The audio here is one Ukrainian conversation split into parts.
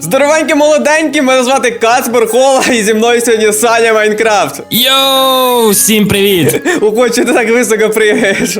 Здоровенькі молоденькі, мене звати Кацпер Хола, і зі мною сьогодні Саня Майнкрафт. Йоу, всім привіт! Ого, чи ти так високо пригаєш?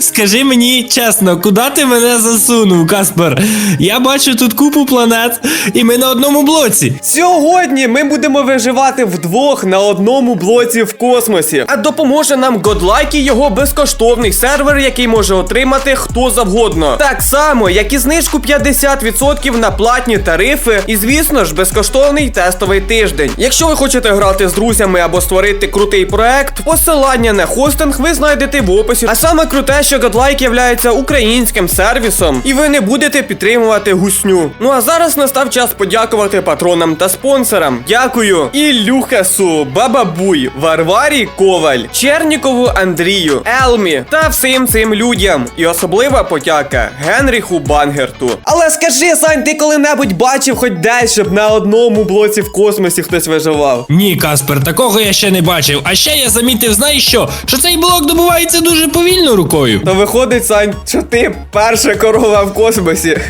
Скажи мені чесно, куди ти мене засунув, Каспер? Я бачу тут купу планет, і ми на одному блоці. Сьогодні ми будемо виживати вдвох на одному блоці в космосі. А допоможе нам Godlike і його безкоштовний сервер, який може отримати хто завгодно. Так само, як і знижку 50% на платні тарифи, і звісно ж, безкоштовний тестовий тиждень. Якщо ви хочете грати з друзями або створити крутий проект, посилання на хостинг ви знайдете в описі. А саме круте, що Godlike являється українським сервісом, і ви не будете підтримувати гусню. Ну а зараз настав час подякувати патронам та спонсорам. Дякую Ілюхасу, Бабабуй, Варварі Коваль, Чернікову Андрію, Елмі та всім цим людям. І особлива подяка Генріху Бангерту. Але скажи, Сань, ти коли-небудь бачив хоч десь, щоб на одному блоці в космосі хтось виживав? Ні, Каспер, такого я ще не бачив. А ще я замітив, знаєш що? Що цей блок добувається дуже повільно рукою. То виходить, Сань, що ти перша корова в космосі.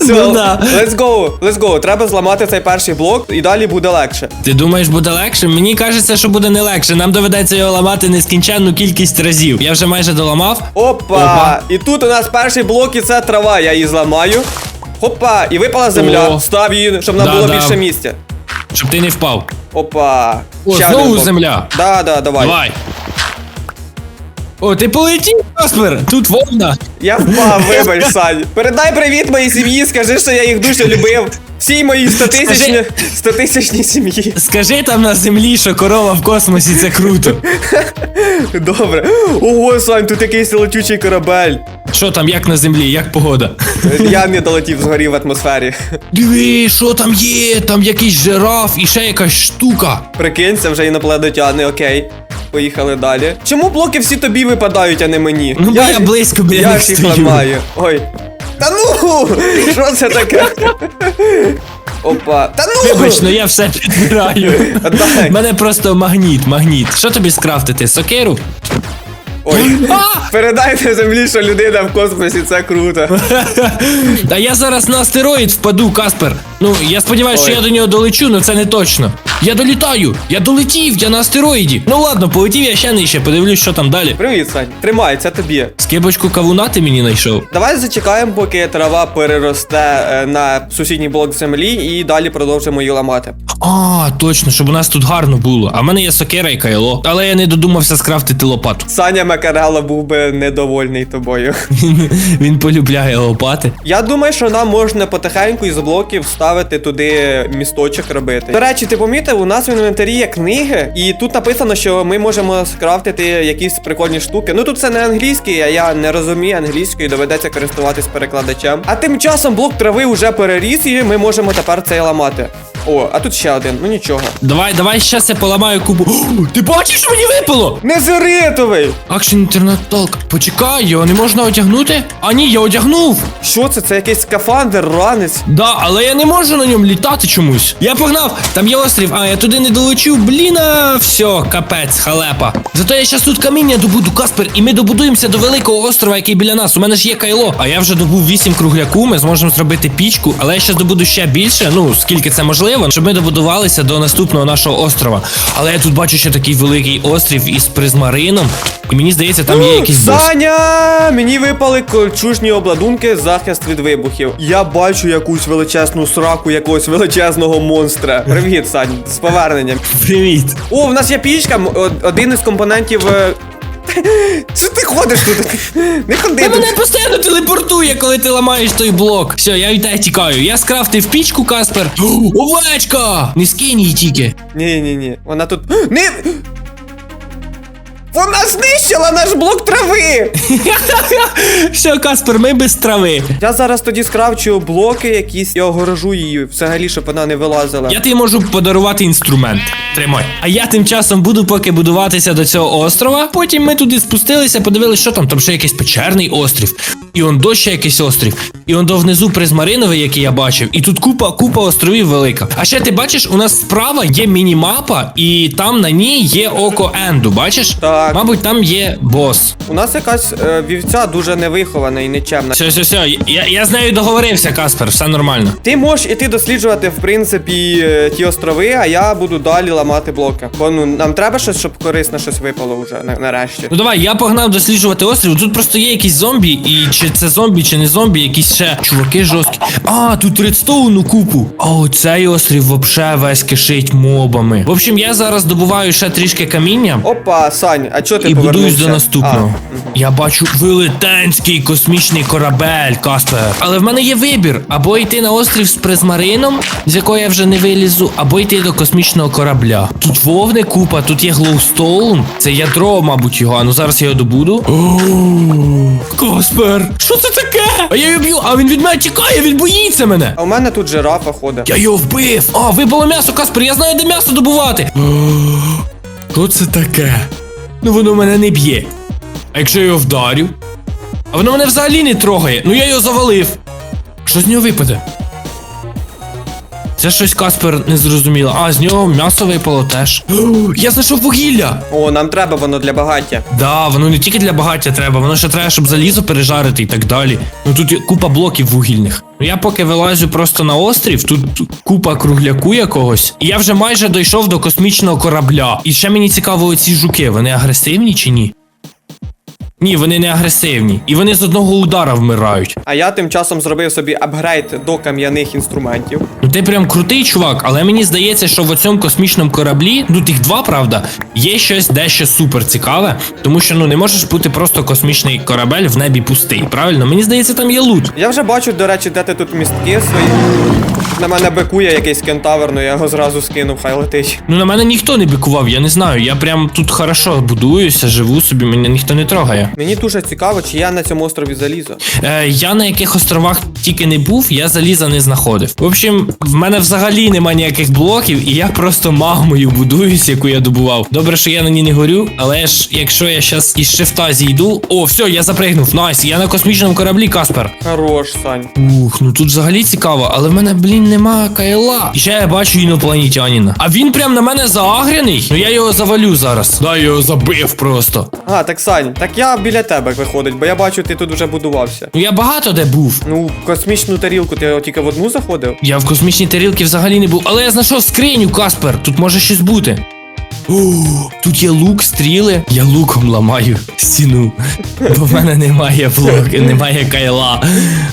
Все, Ну да. let's go, let's go. Треба зламати цей перший блок і далі буде легше. Ти думаєш, буде легше? Мені кажеться, що буде не легше. Нам доведеться його ламати нескінченну кількість разів. Я вже майже доламав. Опа! Опа. І тут у нас перший блок, і це трава. Я її зламаю. Хопа! І випала земля. О. Став її, щоб нам Да, було да. більше місця. Щоб ти не впав. Опа. О, Ще знову один блок. земля. Да, да, давай. Давай. О, ти полетів, Каспер! Тут вовна. Я впав, вибач, Сань. Передай привіт моїй сім'ї, скажи, що я їх дуже любив. Всій моїй стотисячній Скажи- стотисячній сім'ї. Скажи там на землі, що корова в космосі це круто. Добре. Ого, Сань, тут якийсь летючий корабель. Що там, як на землі, як погода? Я не долетів згорів в атмосфері. Диви, що там є? Там якийсь жираф і ще якась штука. Прикинь, це вже інопланетяни, окей. Поїхали далі. Чому блоки всі тобі випадають, а не мені? Ну, бо я близько біля Я них їх стою. ламаю. Ой. Та ну! Що це таке? Опа. Та ну! Вибач, ну я все підбираю. Дай. Мене просто магніт, магніт. Що тобі скрафтити? Сокиру? Ой. Передайте землі, що людина в космосі, це круто. Та я зараз на астероїд впаду, Каспер. Ну, я сподіваюся, що Ой. я до нього долечу, але це не точно. Я долітаю! Я долетів, я на астероїді. Ну ладно, полетів я ще нижче, подивлюсь, що там далі. Привіт, Сань. Тримай, це тобі. Скибочку кавуна ти мені знайшов. Давай зачекаємо, поки трава переросте е, на сусідній блок землі, і далі продовжимо її ламати. А, точно, щоб у нас тут гарно було. А в мене є сокира і кайло. Але я не додумався скрафтити лопату. Саня Макарело був би недовольний тобою. Він полюбляє лопати. Я думаю, що нам можна потихеньку із блоків ставити туди місточок робити. До речі, ти помітив, у нас в інвентарі є книги, і тут написано, що ми можемо скрафтити якісь прикольні штуки. Ну тут це не англійський, а я не розумію англійської, доведеться користуватись перекладачем. А тим часом блок трави вже переріс, і ми можемо тепер цей ламати. О, а тут ще один, ну нічого. Давай, давай щас я поламаю кубу. О, ти бачиш, що мені випало? Незеритовий! Акшн інтернет толк. Почекай, його не можна одягнути? А ні, я одягнув. Що це? Це якийсь скафандр, ранець. Да, але я не можу на ньому літати чомусь. Я погнав, там є острів, а я туди не долечу. Блін, а, все, капець, халепа. Зато я щас тут каміння добуду, Каспер, і ми добудуємося до великого острова, який біля нас. У мене ж є кайло. А я вже добув 8 кругляку, ми зможемо зробити пічку, але я ще добуду ще більше, ну скільки це можливо, щоб ми добудувалися до наступного нашого острова. Але я тут бачу ще такий великий острів із призмарином. І мені здається, там є якийсь бос. Саня! Мені випали кольчужні обладунки, захист від вибухів. Я бачу якусь величезну сраку якогось величезного монстра. Привіт, Сань, з поверненням. Привіт. О, в нас є пічка, один із компонентів. Що ти ходиш тут? Не ходи Та тут. мене постійно телепортує, коли ти ламаєш той блок. Все, я від тебе тікаю. Я скрафтив пічку, Каспер. Овечка! Не скинь її тільки. Ні, ні, ні. Вона тут. Не. Вона знищила наш блок трави! Що, Каспер, ми без трави. Я зараз тоді скравчую блоки якісь і огорожу її взагалі, щоб вона не вилазила. Я тобі можу подарувати інструмент. Тримай. А я тим часом буду поки будуватися до цього острова. Потім ми туди спустилися, подивилися, що там. Там ще якийсь печерний острів. І он до ще якийсь острів. І он до внизу призмариновий, який я бачив. І тут купа, купа островів велика. А ще ти бачиш, у нас справа є мінімапа, і там на ній є око Енду. Бачиш? Так. Мабуть, там є бос. У нас якась е, вівця дуже невихована і нечемна. Все, все, все. Я, я з нею договорився, Каспер, все нормально. Ти можеш іти досліджувати, в принципі, е, ті острови, а я буду далі ламати блоки. Бо ну нам треба щось, щоб корисне щось випало вже на- нарешті. Ну давай, я погнав досліджувати острів. Тут просто є якісь зомбі, і чи це зомбі, чи не зомбі, якісь ще чуваки жорсткі. А, тут редстоуну купу. А оцей острів вообще весь кишить мобами. В общем, я зараз добуваю ще трішки каміння. Опа, Сань, а чого ти І будуюсь до наступного. А, Я бачу велетенський космічний корабель, Каспер. Але в мене є вибір: або йти на острів з призмарином, з якого я вже не вилізу, або йти до космічного корабля. Тут вовни купа, тут є глоустоун. Це ядро, мабуть, його. А ну зараз я його добуду. Каспер, що це таке? А я його б'ю, а він від мене тікає, він боїться мене. а у мене тут жирафа ходить. Я його вбив! А, випало м'ясо, Каспер, я знаю, де м'ясо добувати. Що це таке? Ну воно мене не б'є. А якщо я його вдарю? А воно мене взагалі не трогає. Ну я його завалив. Що з нього випаде? Це щось Каспер не зрозуміло. А, з нього м'ясо випало теж. Я знайшов вугілля! О, нам треба воно для багаття. Да, воно не тільки для багаття треба, воно ще треба, щоб залізо пережарити і так далі. Ну тут є купа блоків вугільних. Ну я поки вилазю просто на острів, тут купа кругляку якогось. І я вже майже дійшов до космічного корабля. І ще мені цікаво, оці жуки, вони агресивні чи ні? Ні, вони не агресивні. І вони з одного удара вмирають. А я тим часом зробив собі апгрейд до кам'яних інструментів. Ну ти прям крутий чувак, але мені здається, що в цьому космічному кораблі, ну тих два, правда, є щось дещо супер цікаве, тому що ну не можеш бути просто космічний корабель в небі пустий. Правильно? Мені здається, там є лут. Я вже бачу, до речі, де ти тут містки свої. На мене бикує якийсь кентавр, ну я його зразу скинув, хай летить. Ну на мене ніхто не бікував, я не знаю. Я прям тут хорошо будуюся, живу собі, мене ніхто не трогає. Мені дуже цікаво, чи я на цьому острові залізу. Е, я на яких островах тільки не був, я заліза не знаходив. В общем, в мене взагалі нема ніяких блоків, і я просто магмою будуюсь, яку я добував. Добре, що я на ній не горю, але ж якщо я зараз із шифта зійду. О, все, я запригнув. Найс, я на космічному кораблі, Каспер. Хорош, Сань. Ух, ну тут взагалі цікаво, але в мене, блін, нема кайла. І ще я бачу інопланетянина. А він прям на мене заагряний. Ну я його завалю зараз. Да, я його забив просто. А, так Сань, так я біля тебе виходить, бо я бачу, ти тут уже будувався. Ну я багато де був. Ну, в космічну тарілку ти тільки в одну заходив? Я в космічній тарілці взагалі не був, але я знайшов скриню, Каспер. Тут може щось бути. О, тут є лук, стріли. Я луком ламаю стіну. Бо в мене немає блоки, немає кайла.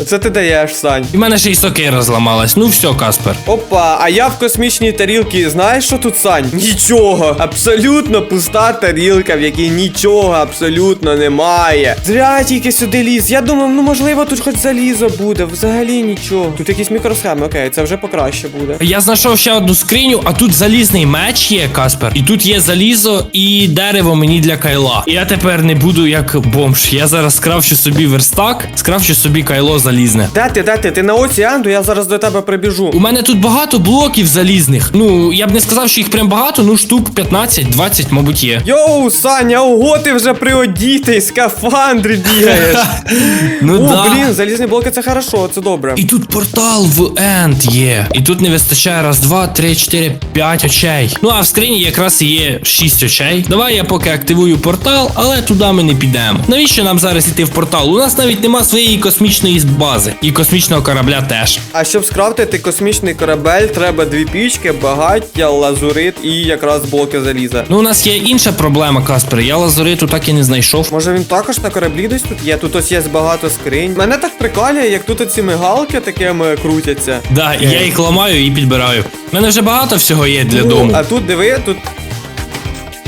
Це ти даєш, Сань. І в мене ще й сокира зламалась. Ну все, Каспер. Опа, а я в космічній тарілці, знаєш, що тут, Сань? Нічого. Абсолютно пуста тарілка, в якій нічого абсолютно немає. Зря тільки сюди ліз. Я думав, ну можливо, тут хоч залізо буде. Взагалі нічого. Тут якісь мікросхеми, окей, це вже покраще буде. Я знайшов ще одну скриню, а тут залізний меч є, Каспер. І тут є залізо і дерево мені для кайла. І я тепер не буду як бомж. Я зараз скрафчу собі верстак, скрафчу собі кайло залізне. Де ти, де ти? Ти на оціанду, я зараз до тебе прибіжу. У мене тут багато блоків залізних. Ну, я б не сказав, що їх прям багато, ну штук 15-20, мабуть, є. Йоу, Саня, ого, ти вже приодітий, скафандри бігаєш. Ну О, да. блін, залізні блоки це хорошо, це добре. І тут портал в Енд є. І тут не вистачає раз, два, три, чотири, п'ять очей. Ну а в скрині якраз і є шість очей. Давай я поки активую портал, але туди ми не підемо. Навіщо нам зараз іти в портал? У нас навіть нема своєї космічної бази. І космічного корабля теж. А щоб скрафтити космічний корабель, треба дві пічки, багаття, лазурит і якраз блоки заліза. Ну, у нас є інша проблема, Каспер. Я лазуриту так і не знайшов. Може він також на кораблі десь тут є? Тут ось є багато скринь. Мене так прикалює, як тут оці мигалки такими крутяться. Да, я їх ламаю і підбираю. У мене вже багато всього є для дому. А тут диви, тут.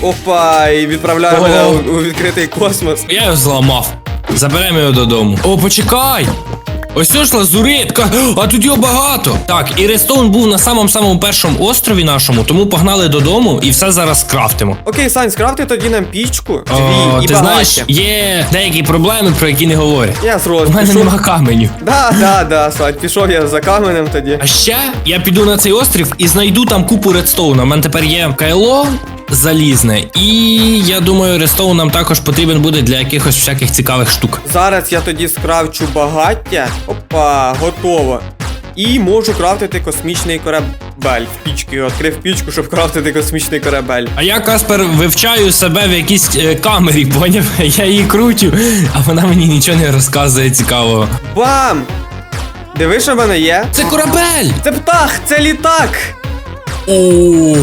Опа, і відправляє Ого. мене у, у відкритий космос. Я його зламав. Заберемо його додому. О, почекай! Ось це ж лазуритка, а тут його багато. Так, і Рестоун був на самому самому першому острові нашому, тому погнали додому і все зараз скрафтимо. Окей, Сань, скрафти тоді нам пічку. Дві О, і ти багаття. знаєш, є деякі проблеми, про які не говорять. Я зрозумів. У мене Пішов- нема каменю. Да, да, да, Сань, пішов я за каменем тоді. А ще я піду на цей острів і знайду там купу редстоуна. У мене тепер є кайло, залізне. І я думаю, Рестоун нам також потрібен буде для якихось всяких цікавих штук. Зараз я тоді скравчу багаття. Опа, готово. І можу крафтити космічний корабель. В пічки відкрив пічку, щоб крафтити космічний корабель. А я, Каспер, вивчаю себе в якійсь е, камері, поняв? Я її крутю, а вона мені нічого не розказує цікавого. Бам! Диви, що в мене є? Це корабель! Це птах, це літак! О,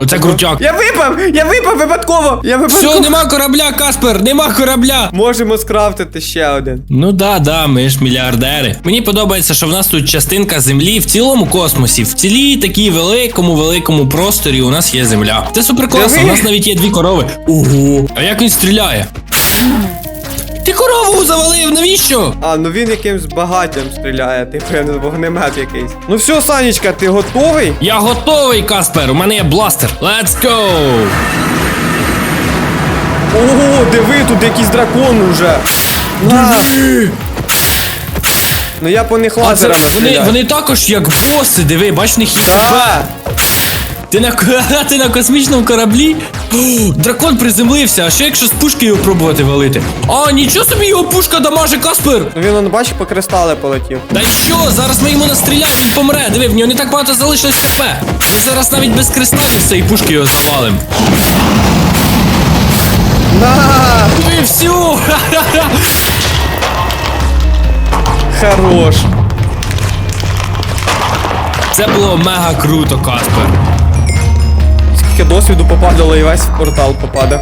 Оце крутяк. Я випав! Я випав випадково! Я випадково. Все, нема корабля, Каспер, нема корабля. Можемо скрафтити ще один. Ну да, да, ми ж мільярдери. Мені подобається, що в нас тут частинка землі в цілому космосі, в цілій такій великому, великому просторі у нас є земля. Це супер класно, у нас навіть є дві корови. Ого. А як він стріляє? Ти корову завалив, навіщо? А, ну він якимсь багаттям стріляє, типу, я не вогнемет якийсь. Ну все, Санечка, ти готовий? Я готовий, Каспер. У мене є бластер. Let's go! Ого, диви, тут якийсь дракон уже. На. Ну я по них А це, лазерами вони, стріляю. вони також як боси, диви, бач, них є. Да. Ти на, ти на космічному кораблі? О, дракон приземлився, а що якщо з пушки його пробувати валити? А, нічого собі його пушка дамаже, Каспер! Ну він, он, бачиш, по кристали полетів. Та й що? Зараз ми йому настріляємо, він помре. Диви, в нього не так багато залишилось ХП. Ми зараз навіть без кристалів цієї пушки його завалим. На! Диви, всю! Хорош. Це було мега круто, Каспер. Досвіду попадало і весь в портал попаде.